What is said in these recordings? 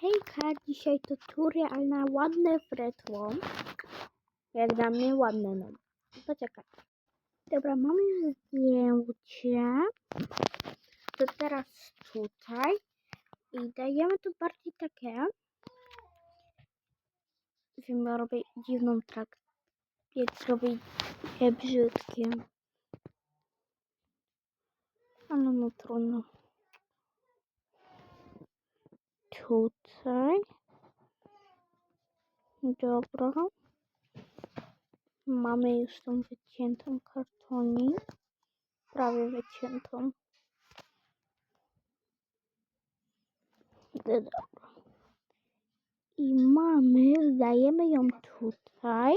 Hejka, dzisiaj to tutorial na ładne fretło. Jak dla mnie ładne, no. Poczekaj. Dobra, mam już zdjęcie. To teraz tutaj. I dajemy tu bardziej takie. Wiem, ja robię dziwną trak. Jak zrobię je brzydkie. Ale no trudno. Tutaj. Dobra. Mamy już tą wyciętą kartonik. Prawie wyciętą. Dobra. I mamy, dajemy ją tutaj.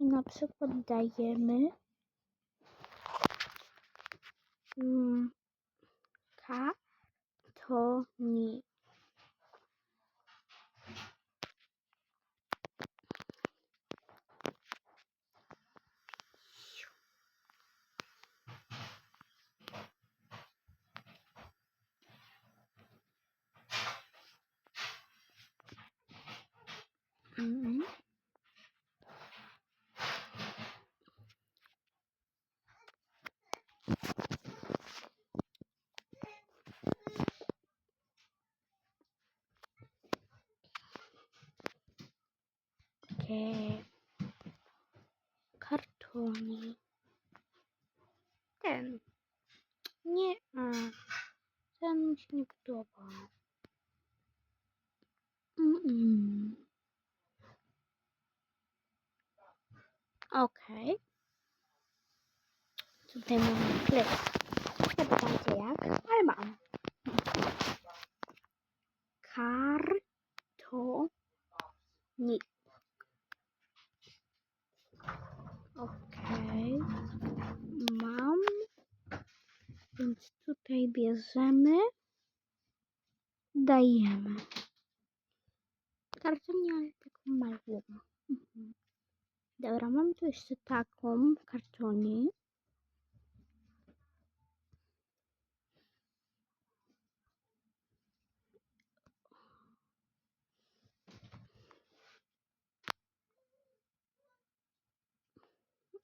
I na przykład dajemy mm, kartonik. Mhm. Takie Ten. Nie. A. Ten mi się nie podoba. Mm-mm. Okej. Tutaj mamy klip. Nie jak, ale mam. Kartonik. Okej. Mam. Więc tutaj bierzemy. Dajemy. Kartonik, ale taką małą. Mhm. Dobra, mam tu jeszcze taką w kartonie.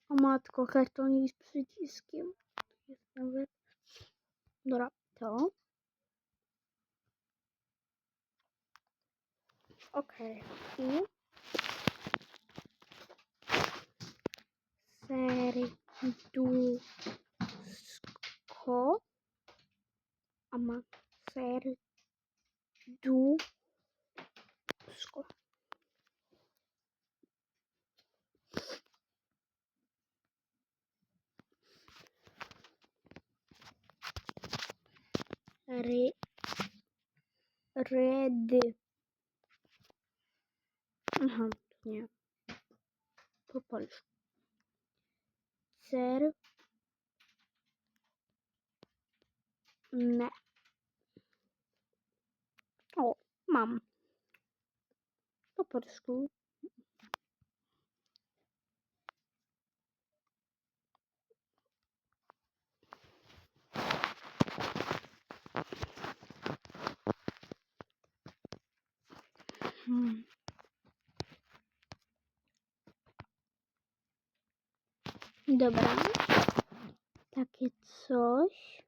O matko, kartonik z przyciskiem. Jest nawet. Dobra, to. Okej. I serduszko. A ma Ре... Ред. Ага, ні. Попали. Цер. Не. О, мам. По-польську. Hmm. Dobra. Takie coś.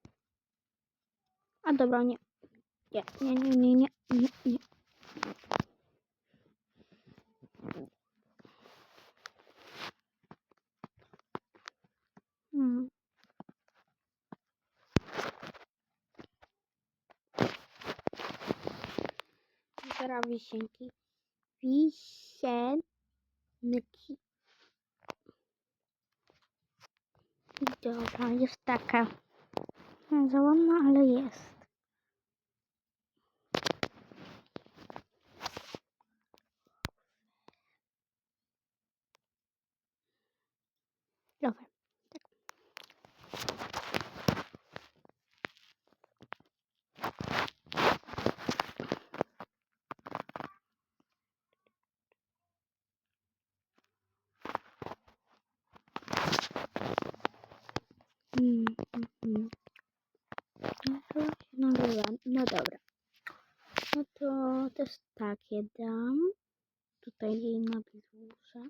A dobra, nie. Nie, nie, nie, nie, nie, nie, nie. Hmm. Dobra, wisienki. Wisienki. Dobra, jest taka. Za ładna, ale jest. No, no, dobra, no dobra. No to też takie dam. Tutaj na bizusze.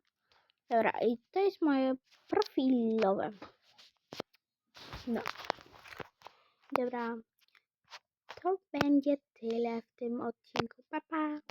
Dobra, i to jest moje profilowe. No. Dobra. To będzie tyle w tym odcinku. Pa, pa.